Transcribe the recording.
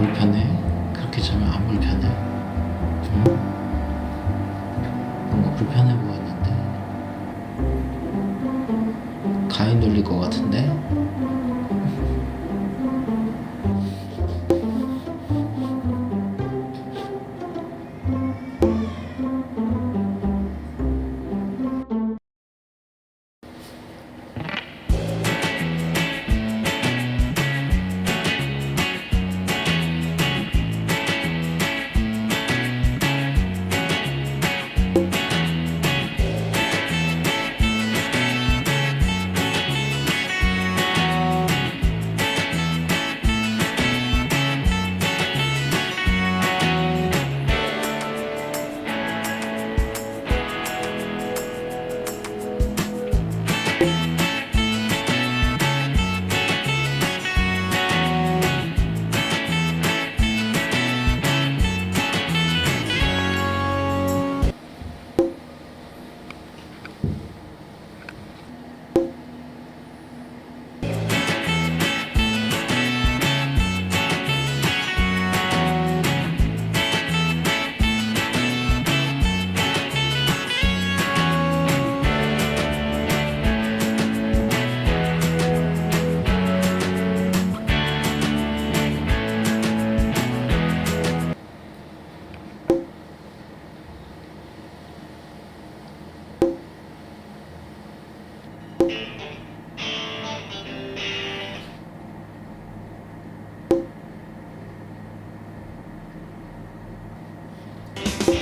불편해? 그렇게 자면 안 불편해? 응? 뭔가 불편해 보였는데 가위 눌릴 것 같은데? 음. Thank you.